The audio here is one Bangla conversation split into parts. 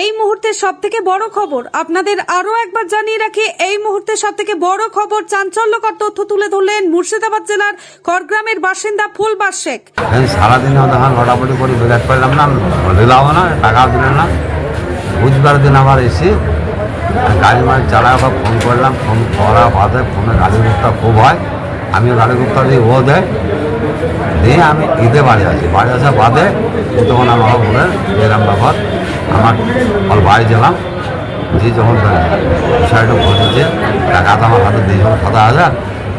এই মুহূর্তে সব থেকে বড় খবর আপনাদের আরও একবার জানিয়ে রাখি, এই মুহূর্তে সব থেকে বড় খবর চাঞ্চল্যকর তথ্য তুলে ধরলেন মুর্শিদাবাদ জেলার করগ্রামের বাসিন্দা ফুলবাস শেখ। আমি সারাদিন মোটামুটি করে বেকার করলাম না দিলাম না টাকাও দিলেন না। বুঝবার দিন আবার এসে গাড়ি মাড়ি চালায় ওকে ফোন করলাম ফোন করা বাদে ফোনে গাড়ি গুপ্তা খুব হয়। আমিও গাড়ি গুপ্তা দিয়ে ও দেয়। দিয়ে আমি ঈদে বাড়ি আসি। বাড়ি আসার বাদে তখন আমাকে বলে এরকম ব্যাপার আমার ওর বাড়ি গেলাম। যে যখন বিষয়টা ঘটেছে টাকা তো আমার হাতে দিয়েছিল সাত হাজার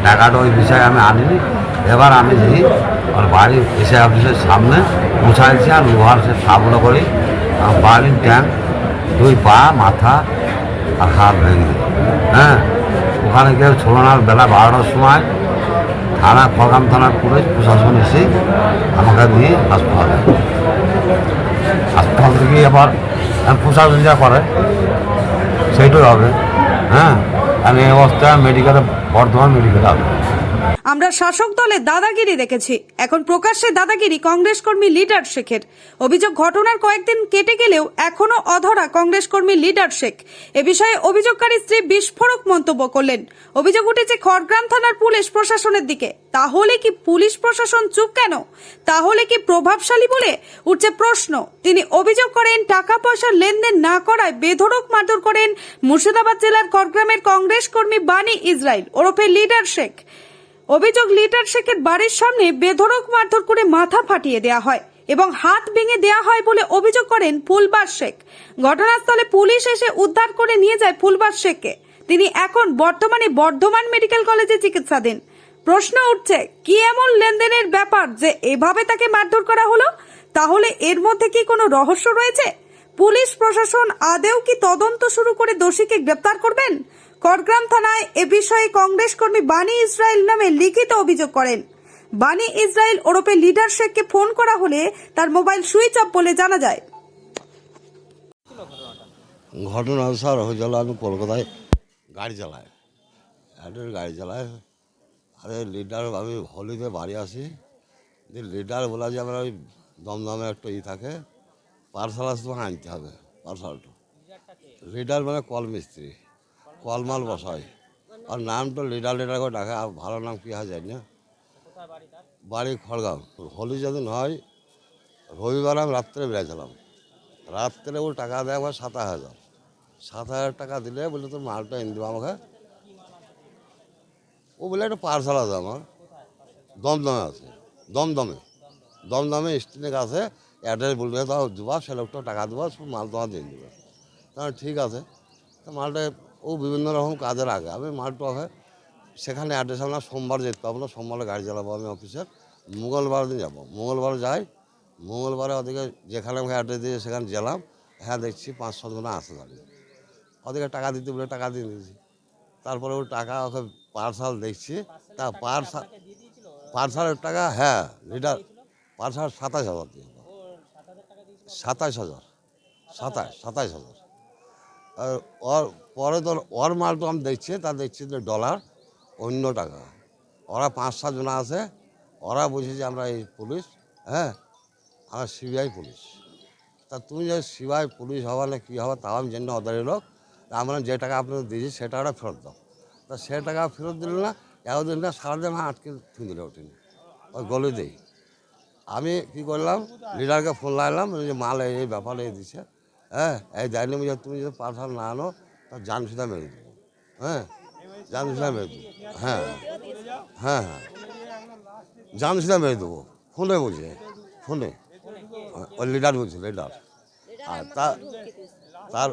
টাকাটা ওই বিষয়ে আমি আনিনি। এবার আমি যে ওর বাড়ি এসে অফিসের সামনে পৌঁছাইছি আর লোহার সে সাবলো করি। আমার বাড়ির ট্যাঙ্ক, দুই পা, মাথা আর হাত ভেঙে হ্যাঁ ওখানে কেউ ছিল না। বেলা বারোটার সময় থানা খড়গাম থানার পুলিশ প্রশাসন এসে আমাকে নিয়ে হাসপাতালে। হাসপাতাল থেকে আবার প্রশাসন যা করে? সেইটাই হবে হ্যাঁ? আমি এই অবস্থায় মেডিকেলে বর্ধমান মেডিকেলে আসব আমরা শাসক দলে দাদাগিরি দেখেছি। এখন প্রকাশ্যে দাদাগিরি কংগ্রেস কর্মী লিডার শেখের। অভিযোগ ঘটনার কয়েকদিন কেটে গেলেও এখনও অধরা কংগ্রেস কর্মী লিডার শেখ। এ বিষয়ে অভিযোগকারী স্ত্রী বিস্ফোরক মন্তব্য করলেন। অভিযোগ উঠেছে খড়গ্রাম থানার পুলিশ প্রশাসনের দিকে। তাহলে কি পুলিশ প্রশাসন চুপ কেন? তাহলে কি প্রভাবশালী বলে উঠছে প্রশ্ন। তিনি অভিযোগ করেন টাকা পয়সার লেনদেন না করায় বেধড়ক মারধর করেন মুর্শিদাবাদ জেলার খড়গ্রামের কংগ্রেস কর্মী বাণী ইসরায়েল ওরফে লিডার শেখ। অভিযোগ, লিটার শেখের বাড়ির সামনে বেধড়ক মারধর করে মাথা ফাটিয়ে দেওয়া হয় এবং হাত ভেঙে দেওয়া হয় বলে অভিযোগ করেন ফুলবাস শেখ। ঘটনাস্থলে পুলিশ এসে উদ্ধার করে নিয়ে যায় ফুলবাস শেখকে। তিনি এখন বর্তমানে বর্ধমান মেডিকেল কলেজে চিকিৎসাধীন প্রশ্ন উঠছে, কি এমন লেনদেনের ব্যাপার যে এভাবে তাকে মারধর করা হলো? তাহলে এর মধ্যে কি কোনো রহস্য রয়েছে? পুলিশ প্রশাসন আদেও কি তদন্ত শুরু করে দোষীকে গ্রেপ্তার করবেন? করগ্রাম থানায় এ বিষয়ে কংগ্রেস কর্মী বানি ইসরায়েল নামে লিখিত অভিযোগ করেন। বানি ইসরায়েল ওরফে লিডার শেখকে ফোন করা হলে তার মোবাইল সুইচ অফ বলে জানা যায়। ঘটনা স্যার হয়েছিল আমি কলকাতায় গাড়ি চালাই অ্যাডের গাড়ি চালাই আরে লিডার আমি হোলিতে বাড়ি আসি। যে লিডার বলা যে আমরা ওই দমদমে একটা ই থাকে। পার্সাল আসতে আনতে হবে, পার্সালটা। লিডার মানে কল মিস্ত্রি কলমাল বসায় আর নামটা লিডার লিডার করে ডাকে, আর ভালো নাম কী হয় জানি না। বাড়ি খড়গাঁও। হোলি যেদিন হয়, রবিবার আমি রাত্রে বেরিয়েছিলাম রাত্রে ও টাকা দেয় আমার সাত হাজার। সাত হাজার টাকা দিলে বলে, তোর মালটা এনে দেবো আমাকে। ও বলে একটা পার্সাল আছে আমার। দমদমে আছে। দমদমে। দমদমে স্টেশনে আছে অ্যাড্রেস বলবে তাও দেবা, সে লোকটা টাকা দেবো সব মাল তোমার দিয়ে দেবে। তাহলে ঠিক আছে। তা মালটা ও বিভিন্ন রকম কাজের আগে। আমি মালটা হবে সেখানে অ্যাড্রেস আমরা সোমবার যেতে পারব না, সোমবারে গাড়ি চালাবো আমি অফিসের মঙ্গলবার দিন যাব। মঙ্গলবার যাই, মঙ্গলবারে ওদিকে যেখানে আমাকে অ্যাড্রেস দিয়ে সেখানে গেলাম হ্যাঁ দেখছি পাঁচ সাতজনে আসে দাঁড়িয়ে ওদিকে টাকা দিতে বলে টাকা দিয়ে দিয়েছি তারপরে ও টাকা ওকে পার্সাল দেখছি। তা পার্সাল পার্সালের টাকা হ্যাঁ লিটার পার্সাল সাতাশ হাজার দিয়ে সাতাশ হাজার, সাতাশ সাতাশ হাজার। ওর, পরে তোর ওর মাল তো আমি দেখছি, তা দেখছি যে ডলার অন্য টাকা। ওরা পাঁচ সাতজন আছে, ওরা বুঝে যে আমরা এই পুলিশ হ্যাঁ আমরা সিবিআই পুলিশ। তা তুমি যে সিবিআই পুলিশ হবা না কী হবা, তাও আমি জানি না ওদের লোক। আমরা যে টাকা আপনাদের দিয়েছি, সে টাকাটা ফেরত দাও। তা সে টাকা ফেরত দিল না, এতদিন না সারাদিন আটকে থুই দিলে ওঠেনি, ওই গলে দেই আমি কি করলাম লিডারকে ফোন লাগলাম যে মাল এই এই ব্যাপার এই দিছে হ্যাঁ এই জানি যে তুমি যদি পার্সাল না আনো তা জান সুদা মেরে দেবো। হ্যাঁ জান সুদা মেরে দেবো। হ্যাঁ হ্যাঁ হ্যাঁ। জান সুদা মেরে দেবো। ফোনে বলছে ফোনে। ওই লিডার বলছে লিডার। আর তা তার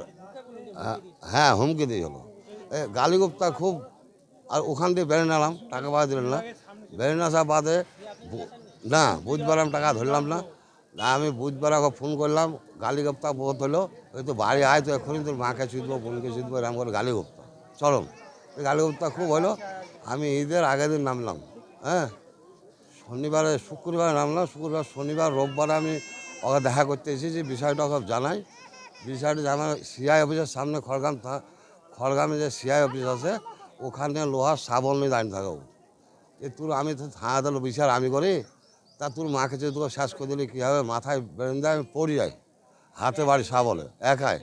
হ্যাঁ, হ্যাঁ হুমকি দিয়ে হলো। এ গালিগুপ্তা খুব আর ওখান দিয়ে বেড়ে নিলাম টাকা পয়সা দিলেন না। বেড়ে না বাদে না বুধবার টাকা ধরলাম না। আমি বুধবার ওকে ফোন করলাম গালিগুপ্তা বহুত হলো, ওই তো বাড়ি আয় তো এখনই তোর মাকে চুদবো বোনকে চুদবো এরকম করে গালিগুপ্তা চরম এই গালিগুপ্তা খুব হলো, আমি ঈদের আগের দিন নামলাম হ্যাঁ? শনিবারে, শুক্রবার নামলাম, শুক্রবার, শনিবার, রোববার আমি ওকে দেখা করতে এসেছি, বিষয়টা ওকে জানাই। বিষয়টা জানা সিআই অফিসের সামনে খড়গাম থা- খড়গামে যে সিআই অফিস আছে, ওখানে লোহার সাবল নিয়ে দাঁড়িয়ে থাকো তোর আমি তো থানা দিল বিচার আমি করি তা তোর মাকে যদি তোকে শেষ করে দিলে, কী হবে? মাথায় বেরেন্দায় আমি পড়ি যাই হাতে বাড়ি সাবলে একাই।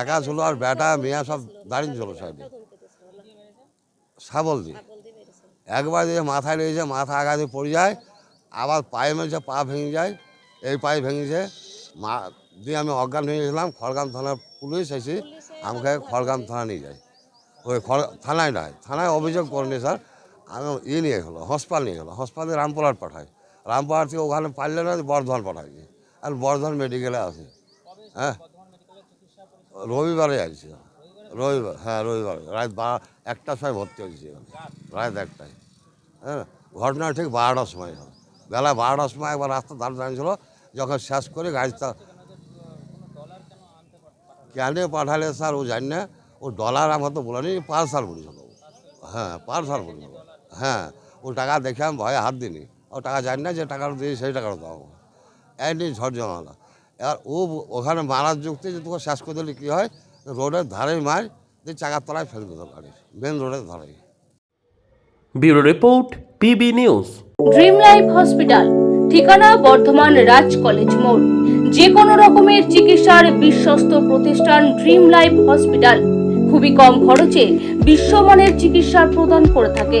একা ছিল আর বেটা, মেয়া সব দাঁড়িয়ে ছিল সাইডে। সাবল দিয়ে একবার দিয়ে মাথায় লেগেছে মাথা দিয়ে পড়ে যায়, আবার পায়ে মেরেছে, পা ভেঙে যায়, এই পায়ে ভেঙেছে। মা, দিয়ে আমি অজ্ঞান হয়ে গেছিলাম খড়গ্রাম থানার পুলিশ এসে আমাকে খড়গ্রাম থানা নিয়ে যায়। ওই খড়, থানায় নয়, থানায় অভিযোগ করেনি স্যার, আমি ইয়ে নিয়ে গেলো, হসপিটাল নিয়ে গেলো। হসপিটালে রামপুরহাট পাঠায়। রামপুরহাট থেকে ওখানে পারলে না, বর্ধমান পাঠাইছে। আর বর্ধমান মেডিকেলে আছে। হ্যাঁ? রবিবারে আসছে। রবিবার হ্যাঁ রবিবার। রাত বা, একটার সময় ভর্তি হয়েছে। রাত একটায়। হ্যাঁ? ঘটনা ঠিক বারোটার সময় হয়। বেলা বারোটার সময় একবার রাস্তা দাঁড় দাঁড়িয়েছিল যখন শেষ করে গাড়িটা কেন পাঠালে স্যার, ও জানি না। ও ডলার আমার তো বলেনি, পার্সাল বলেছিল। হ্যাঁ পার্সাল বলেছিল। হ্যাঁ ও টাকা দেখে আমি ভয়ে হাত দিনি ও টাকা জানি না যে টাকাটা দিয়ে সেই টাকাটা দাও। এই নিয়ে ঝড় জমালা এবার ও ওখানে মারার যুক্তি যে তোকে শেষ করে দিলে কী হয়? রোডের ধারে মার দিয়ে চাকার তলায় ফেলে দিতে পারিস মেন রোডের ধারে bureau report PB news. Dream life hospital ঠিকানা বর্ধমান রাজ কলেজ মোড়। যে কোনো রকমের চিকিৎসার বিশ্বস্ত প্রতিষ্ঠান ড্রিম লাইফ হসপিটাল। খুবই কম খরচে বিশ্বমানের চিকিৎসা প্রদান করে থাকে।